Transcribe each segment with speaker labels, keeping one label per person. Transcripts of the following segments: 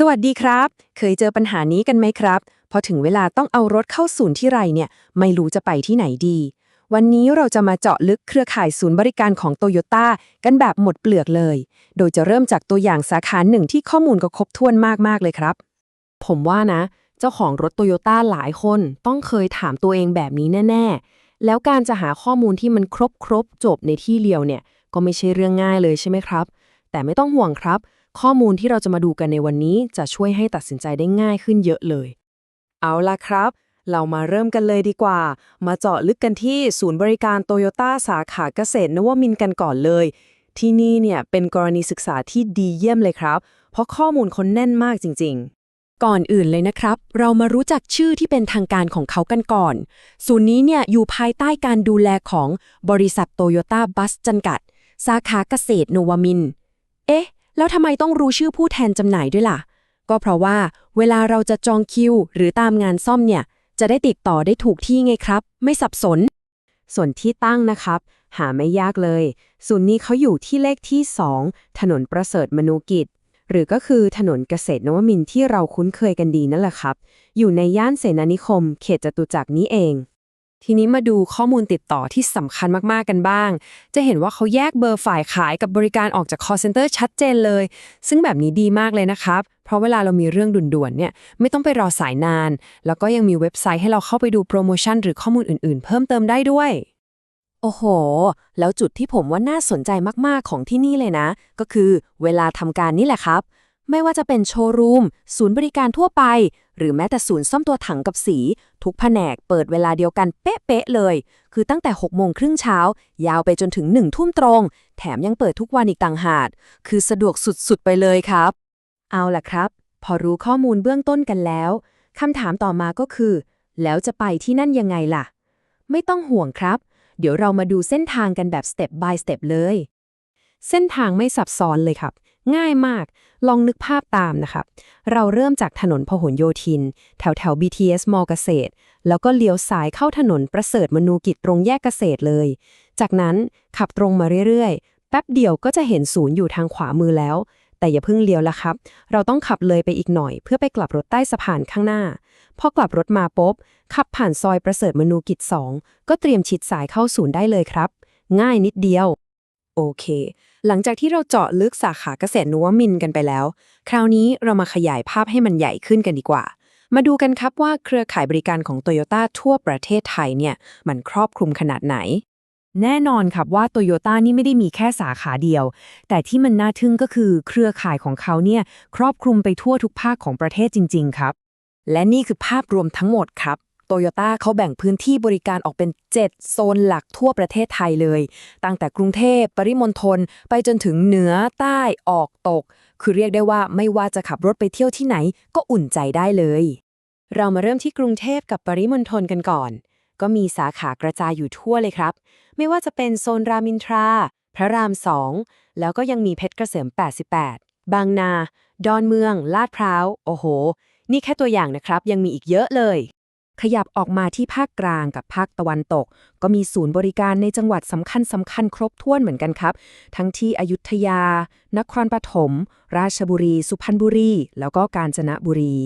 Speaker 1: สวัสดีครับ เคยเจอปัญหานี้กันไหมครับ พอถึงเวลาต้องเอารถเข้าศูนย์ที่ไรเนี่ย ไม่รู้จะไปที่ไหนดี วันนี้เราจะมาเจาะลึกเครือข่ายศูนย์บริการของโตโยต้ากันแบบหมดเปลือกเลย โดยจะเริ่มจากตัวอย่างสาขาหนึ่งที่ข้อมูลก็ครบถ้วนมากๆเลยครับ
Speaker 2: ผมว่านะ เจ้าของรถโตโยต้าหลายคนต้องเคยถามตัวเองแบบนี้แน่ ๆ แล้วการจะหาข้อมูลที่มันครบครบจบในที่เดียวเนี่ย ก็ไม่ใช่เรื่องง่ายเลยใช่ไหมครับ แต่ไม่ต้องห่วงครับ ข้อมูลที่เราจะมาดูกันในวันนี้จะช่วยให้ตัดสินใจได้ง่ายขึ้นเยอะเลย
Speaker 1: เอาล่ะครับ เรามาเริ่มกันเลยดีกว่า มาเจาะลึกกันที่ศูนย์บริการโตโยต้าสาขาเกษตรนวมินกันก่อนเลย ที่นี่เนี่ยเป็นกรณีศึกษาที่ดีเยี่ยมเลยครับ เพราะข้อมูลคนแน่นมากจริง ๆ
Speaker 2: ก่อนอื่นเลยนะครับ เรามารู้จักชื่อที่เป็นทางการของเขากันก่อน ศูนย์นี้เนี่ยอยู่ภายใต้การดูแลของบริษัทโตโยต้าบัสจำกัด สาขาเกษตรโนวามิน เอ๊ะ แล้วทำไมต้องรู้ชื่อผู้แทนจำหน่ายด้วยล่ะ ก็เพราะว่าเวลาเราจะจองคิว หรือตามงานซ่อมเนี่ย จะได้ติดต่อได้ถูกที่ไงครับ ไม่สับสน
Speaker 1: ส่วนที่ตั้งนะครับ หาไม่ยากเลย ศูนย์นี้เขาอยู่ที่เลขที่ 2 ถนนประเสริฐมนูกิจ หรือก็คือถนนเกษตรนวมินที่เราคุ้นเคยกันดีนั่นแหละครับ อยู่ในย่านเสนานิคม เขตจตุจักรนี้เอง ทีนี้มาดูข้อมูลติดต่อที่สำคัญมาก ๆ กันบ้าง จะเห็นว่าเขาแยกเบอร์ฝ่ายขายกับบริการออกจาก call center ชัดเจนเลย ซึ่งแบบนี้ดีมากเลยนะครับ เพราะเวลาเรามีเรื่องด่วน ๆ เนี่ย ไม่ต้องไปรอสายนาน แล้วก็ยังมีเว็บไซต์ให้เราเข้าไปดูโปรโมชั่นหรือข้อมูลอื่น ๆ เพิ่มเติมได้ด้วย
Speaker 2: โอ้โห แล้วจุดที่ผมว่าน่าสนใจมาก ๆ ของที่นี่เลยนะ ก็คือเวลาทำการนี่แหละครับ ไม่ว่าจะเป็นโชว์รูม ศูนย์บริการทั่วไป หรือแม้แต่ศูนย์ซ่อมตัวถังกับสี ทุกแผนกเปิดเวลาเดียวกันเป๊ะๆเลย คือตั้งแต่6โมงครึ่งเช้า ยาวไปจนถึง1ทุ่มตรง แถมยังเปิดทุกวันอีกต่างหากคือสะดวกสุดๆไปเลยครับ
Speaker 1: เอาล่ะครับ พอรู้ข้อมูลเบื้องต้นกันแล้วคำถามต่อมาก็คือ แล้วจะไปที่นั่นยังไงล่ะ ไม่ต้องห่วงครับ เดี๋ยวเรามาดูเส้นทางกันแบบ step by step เลย เส้นทางไม่ซับซ้อนเลยครับ ง่ายมาก ลองนึกภาพตามนะครับ เราเริ่มจากถนนพหลโยธิน แถวแถว BTS มอเกษตร แล้วก็เลี้ยวซ้ายเข้าถนนประเสริฐมนูกิจตรงแยกเกษตรเลย จากนั้นขับตรงมาเรื่อยๆ แป๊บเดียวก็จะเห็นศูนย์อยู่ทางขวามือแล้ว แต่อย่าเพิ่งเลี้ยวละครับ เราต้องขับเลยไปอีกหน่อย เพื่อไปกลับรถใต้สะพานข้างหน้า พอกลับรถมาปุ๊บ ขับผ่านซอยประเสริฐมนูกิจ2ก็เตรียมชิดสายเข้าศูนย์ได้เลยครับ ง่ายนิดเดียว โอเค หลังจากที่เราเจาะลึกสาขาเกษตรนวมินกันไปแล้ว คราวนี้เรามาขยายภาพให้มันใหญ่ขึ้นกันดีกว่า มาดูกันครับว่าเครือข่ายบริการของโตโยต้าทั่วประเทศไทยเนี่ย มันครอบคลุมขนาดไหน แน่นอนครับว่าโตโยต้านี่ไม่ได้มีแค่สาขาเดียว แต่ที่มันน่าทึ่งก็คือเครือข่ายของเขาเนี่ยครอบคลุมไปทั่วทุกภาคของประเทศจริง ๆ ครับ และนี่คือภาพรวมทั้งหมดครับ โตโยต้าเขาแบ่งพื้นที่บริการออกเป็น 7 โซนหลักทั่วประเทศไทยเลย ตั้งแต่กรุงเทพ ปริมณฑล ไปจนถึงเหนือ ใต้ ออก ตก คือเรียกได้ว่าไม่ว่าจะขับรถไปเที่ยวที่ไหน ก็อุ่นใจได้เลย เรามาเริ่มที่กรุงเทพกับปริมณฑลกันก่อน ก็มีสาขากระจายอยู่ทั่วเลยครับ ไม่ว่าจะเป็นโซนรามินทรา พระราม2แล้วก็ยังมีเพชรเกษม 88 บางนา ดอนเมือง ลาดพร้าว โอ้โห นี่แค่ตัวอย่างนะครับ ยังมีอีกเยอะเลย ขยับออกมาที่ภาคกลางกับภาคตะวันตก ก็มีศูนย์บริการในจังหวัดสำคัญสำคัญครบถ้วนเหมือนกันครับ ทั้งที่อยุธยา นครปฐม ราชบุรี สุพรรณบุรี แล้วก็กาญจนบุรี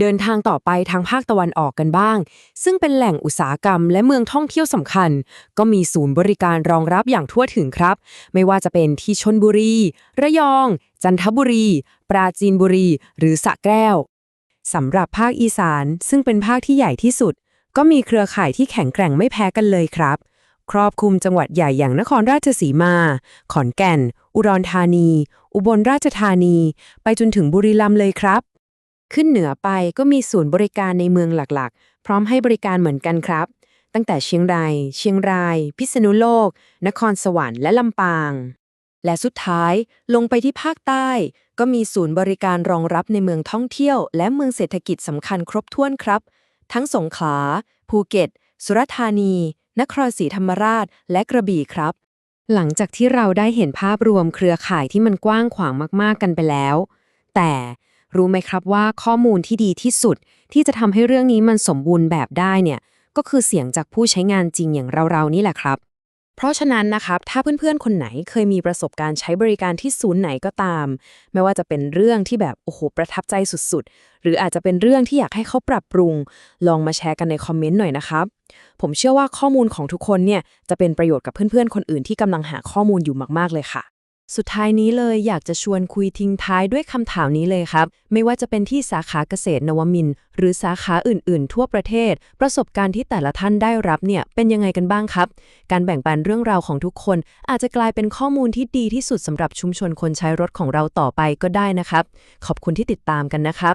Speaker 1: เดินทางต่อไปทางภาคตะวันออกกันบ้าง ซึ่งเป็นแหล่งอุตสาหกรรมและเมืองท่องเที่ยวสำคัญ ก็มีศูนย์บริการรองรับอย่างทั่วถึงครับ ไม่ว่าจะเป็นที่ชนบุรี ระยอง จันทบุรี ปราจีนบุรี หรือสระแก้ว สำหรับภาคอีสาน ซึ่งเป็นภาคที่ใหญ่ที่สุด ก็มีเครือข่ายที่แข็งแกร่งไม่แพ้กันเลยครับ ครอบคลุมจังหวัดใหญ่อย่างนครราชสีมา ขอนแก่น อุดรธานี อุบลราชธานี ไปจนถึงบุรีรัมย์เลยครับ ขึ้นเหนือไปก็มีศูนย์บริการในเมืองหลักๆ พร้อมให้บริการเหมือนกันครับ ตั้งแต่เชียงราย เชียงราย พิษณุโลก นครสวรรค์และลำปาง และสุดท้ายลงไปที่ภาคใต้ ก็มีศูนย์บริการรองรับในเมืองท่องเที่ยว และเมืองเศรษฐกิจสำคัญครบถ้วนครับ ทั้งสงขลา ภูเก็ต สุราษฎร์ธานี นครศรีธรรมราช และกระบี่ครับ หลังจากที่เราได้เห็นภาพรวมเครือข่ายที่มันกว้างขวางมาก ๆ กันไปแล้ว แต่รู้ไหมครับว่าข้อมูลที่ดีที่สุดที่จะทำให้เรื่องนี้มันสมบูรณ์แบบได้เนี่ยก็คือเสียงจากผู้ใช้งานจริงอย่างเราๆนี่แหละครับ เพราะฉะนั้นนะครับ ถ้าเพื่อนๆ คนไหนเคยมีประสบการณ์ใช้บริการที่ศูนย์ไหนก็ตาม ไม่ว่าจะเป็นเรื่องที่แบบ โอ้โห ประทับใจสุดๆ หรืออาจจะเป็นเรื่องที่อยากให้เขาปรับปรุง ลองมาแชร์กันในคอมเมนต์หน่อยนะครับ ผมเชื่อว่าข้อมูลของทุกคนเนี่ย จะเป็นประโยชน์กับเพื่อนๆ คนอื่นที่กำลังหาข้อมูลอยู่มากๆ เลยค่ะ
Speaker 2: สุดท้ายนี้เลยอยากจะชวนคุยทิ้งท้ายด้วยคำถามนี้เลยครับ ไม่ว่าจะเป็นที่สาขาเกษตรนวมินทร์หรือสาขาอื่น ๆ ทั่วประเทศ ประสบการณ์ที่แต่ละท่านได้รับเนี่ยเป็นยังไงกันบ้างครับ การแบ่งปันเรื่องราวของทุกคน อาจจะกลายเป็นข้อมูลที่ดีที่สุดสำหรับชุมชนคนใช้รถของเราต่อไปก็ได้นะครับ ขอบคุณที่ติดตามกันนะครับ